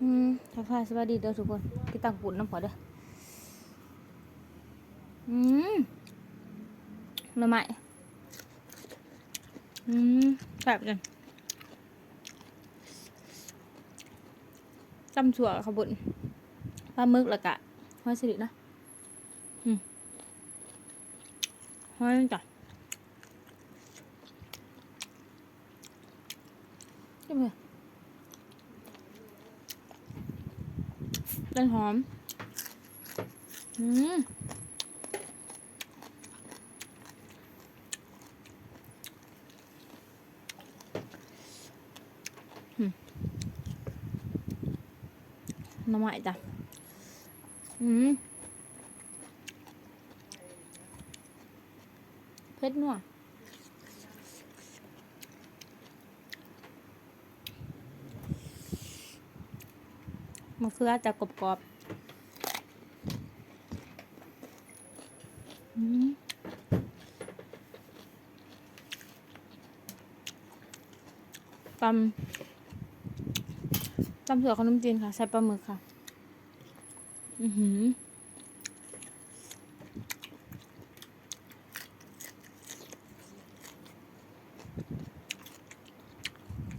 อืมทักทายสวัสดีเด้อทุกคนกินตังปุ่นน้ำพอเด้ออืมหน่อไม้อืมแบบกันจำถั่วขบุญปลาหมึกล้วกะห้อยสิรินะอืมห้อยจ้ะกินเลย ต้นหอม อืมน้ำใหม่จ้ะ อืม เผ็ดนัว มะเขือจะกรอบๆอืมตำตำเสือขนมจีนค่ะ ใส่ปลาหมึกค่ะ อือหือ